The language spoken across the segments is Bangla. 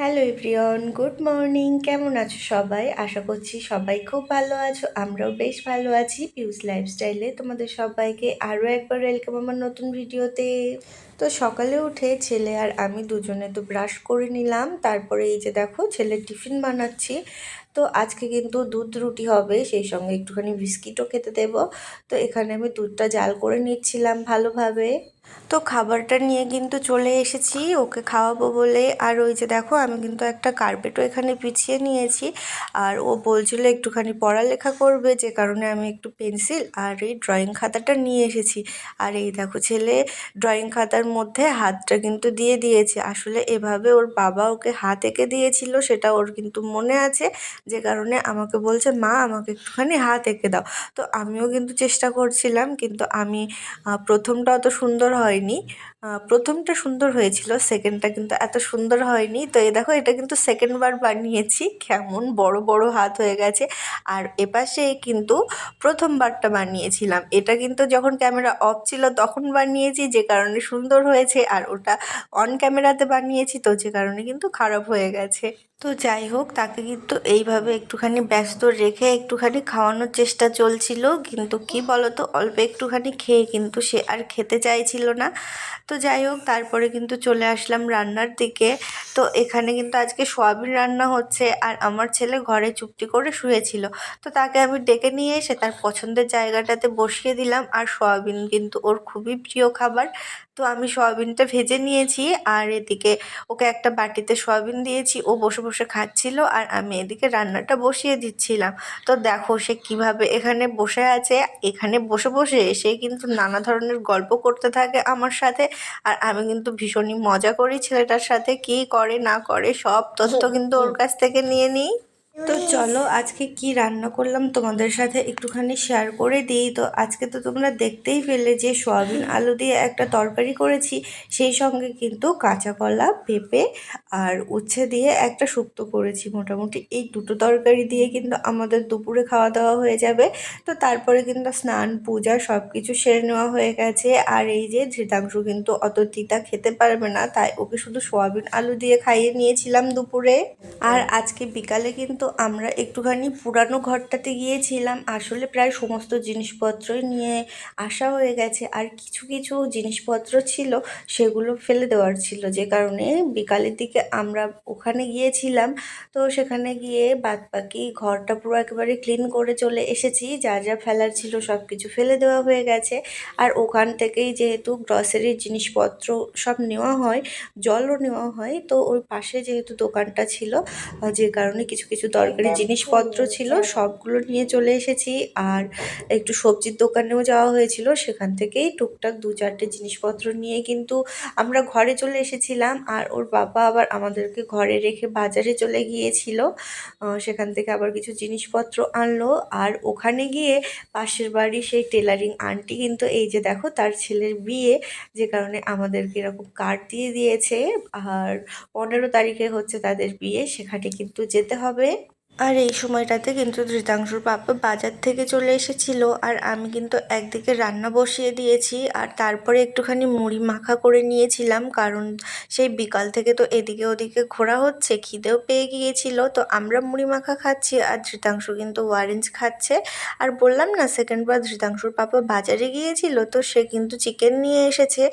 হ্যালো এভরিওয়ান গুড মর্নিং কেমন আছো সবাই? আশা করছি সবাই খুব ভালো আছো, আমরাও বেশ ভালো আছি। পিউস লাইফস্টাইলে তোমাদের সবাইকে আরও একবার ওয়েলকাম আমার নতুন ভিডিওতে তো সকালে উঠে ছেলে আর আমি দুজনে তো ব্রাশ করে নিলাম, তারপরে এই যে দেখো ছেলের টিফিন বানাচ্ছি। তো আজকে কিন্তু দুধ রুটি হবে, সেই সঙ্গে একটুখানি বিস্কিটও খেতে দেব। তো এখানে আমি দুধটা জাল করে নিচ্ছিলাম ভালোভাবে। তো খাবারটা নিয়ে কিন্তু চলে এসেছি, ওকে খাওয়াবো বলে। আর ওই যে দেখো, আমি কিন্তু একটা কার্পেটও এখানে পিছিয়ে নিয়েছি। আর ও বলছিল একটুখানি পড়ালেখা করবে, যে কারণে আমি একটু পেন্সিল আর এই ড্রয়িং খাতাটা নিয়ে এসেছি। আর এই দেখো ছেলে, ড্রয়িং খাতার মধ্যে হাতটা কিন্তু দিয়ে দিয়েছে। আসলে এভাবে ওর বাবা ওকে হাত এঁকে দিয়েছিল, সেটা ওর কিন্তু মনে আছে। যে কারণে আমাকে বলছে, মা, আমাকে একটুখানি হাত এঁকে দাও। তো আমিও কিন্তু চেষ্টা করছিলাম, কিন্তু আমি প্রথমটা অত সুন্দর হয়নি। প্রথমটা সুন্দর হয়েছিল সেকেন্ডটা কিন্তু এত সুন্দর হয়নি। তো এই দেখো, এটা কিন্তু সেকেন্ডবার বানিয়েছি, কেমন বড় বড় হাত হয়ে গেছে। আর এপাশে কিন্তু প্রথমবারটা বানিয়েছিলাম। এটা কিন্তু যখন ক্যামেরা অফ ছিল, তখন বানিয়েছি, যে কারণে সুন্দর হয়েছে। আর ওটা অন ক্যামেরাতে বানিয়েছি, তো যে কারণে কিন্তু খারাপ হয়ে গেছে। তো যাই হোক, তাকে কিন্তু এইভাবে একটুখানি ব্যস্ত রেখে একটুখানি খাওয়ানোর চেষ্টা চলছিল। কিন্তু কি বলতো, অল্প একটুখানি খেয়ে কিন্তু সে আর খেতে চাইছিল না। তো যাই হোক, তারপরে কিন্তু চলে আসলাম রান্নার দিকে। তো এখানে কিন্তু আজকে সোয়াবিন রান্না হচ্ছে আর আমার ছেলে ঘরে চুপটি করে শুয়েছিল। তো তাকে আমি ডেকে নিয়ে এসে তার পছন্দের জায়গাটাতে বসিয়ে দিলাম আর সোয়াবিন কিন্তু ওর খুবই প্রিয় খাবার। তো আমি সোয়াবিনটা ভেজে নিয়েছি আর এদিকে ওকে একটা বাটিতে সোয়াবিন দিয়েছি, ও বসে বসে খাচ্ছিল আর আমি এদিকে রান্নাটা বসিয়ে দিচ্ছিলাম। তো দেখো সে কীভাবে এখানে বসে আছে। এখানে বসে বসে সে কিন্তু নানা ধরনের গল্প করতে থাকে আমার সাথে। আর আমি কিন্তু ভীষণই মজা করি ছেলেটার সাথে কি করে না করে সব তথ্য কিন্তু ওর কাছ থেকে নিয়ে নিই। তো চলো আজকে কি রান্না করলাম তোমাদের সাথে একটুখানি শেয়ার করে দিই। তো আজকে তো তোমরা দেখতেই পেলে যে সয়াবিন আলু দিয়ে একটা তরকারি করেছি, সেই সঙ্গে কিন্তু কাঁচা কলা পেঁপে আর উচ্ছে দিয়ে একটা শুক্তো করেছি মোটামুটি। এই দুটো তরকারি দিয়ে কিন্তু আমাদের দুপুরে খাওয়া দাওয়া হয়ে যাবে। তো তারপরে কিন্তু স্নান, পূজা সব কিছু সেরে নেওয়া হয়ে গেছে। আর এই যে ধৃতাংশু কিন্তু অত তিতা খেতে পারবে না, তাই ওকে শুধু সয়াবিন আলু দিয়ে খাইয়ে নিয়েছিলাম দুপুরে। আর আজকে বিকালে কিন্তু আমরা একটুখানি পুরানো ঘরটাতে গিয়েছিলাম। আসলে প্রায় সমস্ত জিনিসপত্রই নিয়ে আসা হয়ে গেছে। আর কিছু কিছু জিনিসপত্র ছিল, সেগুলো ফেলে দেওয়ার ছিল। যে কারণে বিকালের দিকে আমরা ওখানে গিয়েছিলাম। তো সেখানে গিয়ে বাদ বাকি ঘরটা পুরো একেবারে ক্লিন করে চলে এসেছি। যা যা ফেলার ছিল সব কিছু ফেলে দেওয়া হয়ে গেছে। আর ওখান থেকেই যেহেতু গ্রসারির জিনিসপত্র সব নেওয়া হয়, জলও নেওয়া হয়, তো ওই পাশে যেহেতু দোকানটা ছিল যে কারণে কিছু কিছু দরকারি জিনিসপত্র ছিল, সবগুলো নিয়ে চলে এসেছি। আর একটু সবজির দোকানেও যাওয়া হয়েছিল, সেখান থেকেই টুকটাক দু চারটে জিনিসপত্র নিয়ে কিন্তু আমরা ঘরে চলে এসেছিলাম। আর ওর বাবা আবার আমাদেরকে ঘরে রেখে বাজারে চলে গিয়েছিল। সেখান থেকে আবার কিছু জিনিসপত্র আনলো। আর ওখানে গিয়ে পাশের বাড়ি সেই টেলারিং আন্টি কিন্তু এই যে দেখো, তার ছেলের বিয়ে, যে কারণে আমাদেরকে এরকম কার্ড দিয়ে দিয়েছে। আর পনেরো তারিখে হচ্ছে তাদের বিয়ে, সেখানে কিন্তু যেতে হবে। আর এই সময়টাতে কিন্তু ধৃতাংশুর পাপা বাজার থেকে চলে এসেছিল, আর আমি কিন্তু একদিকে রান্না বসিয়ে দিয়েছি, আর তারপরে একটুখানি মুড়ি মাখা করে নিয়েছিলাম, কারণ সেই বিকাল থেকে তো এদিকে ওদিকে ঘোরা হচ্ছে, খিদেও পেয়ে গিয়েছিল, তো আমরা মুড়ি মাখা খাচ্ছি, আর ধৃতাংশু কিন্তু ওয়ারেঞ্জ খাচ্ছে। আর বললাম না সেকেন্ডবার ধৃতাংশুর পাপা বাজারে গিয়েছিল, তো সে কিন্তু চিকেন নিয়ে এসেছে,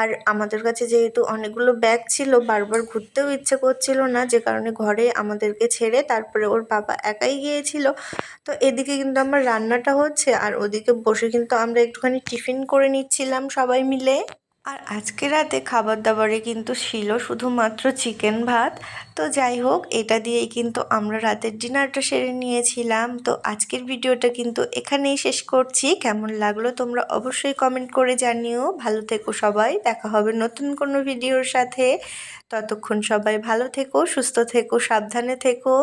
আর আমাদের কাছে যেহেতু অনেকগুলো ব্যাগ ছিল, বারবার ঘুরতেও ইচ্ছে করছিল না, যে কারণে ঘরে আমাদেরকে ছেড়ে তারপরে ওর বাবা একাই গিয়েছিল। তো এদিকে কিন্তু আমার রান্নাটা হচ্ছে, আর ওদিকে বসে কিন্তু আমরা একটুখানি টিফিন করে নিচ্ছিলাম সবাই মিলে। আর আজকে রাতে খাবার দাবারে কিন্তু ছিল শুধুমাত্র চিকেন ভাত। তো যাই হোক, এটা দিয়েই কিন্তু আমরা রাতের ডিনারটা সেরে নিয়েছিলাম। তো আজকের ভিডিওটা কিন্তু এখানেই শেষ করছি। কেমন লাগল তোমরা অবশ্যই কমেন্ট করে জানিও। ভালো থেকো সবাই, দেখা হবে নতুন কোনো ভিডিওর সাথে। ততক্ষণ সবাই ভালো থেকো, সুস্থ থেকো, সাবধানে থেকো।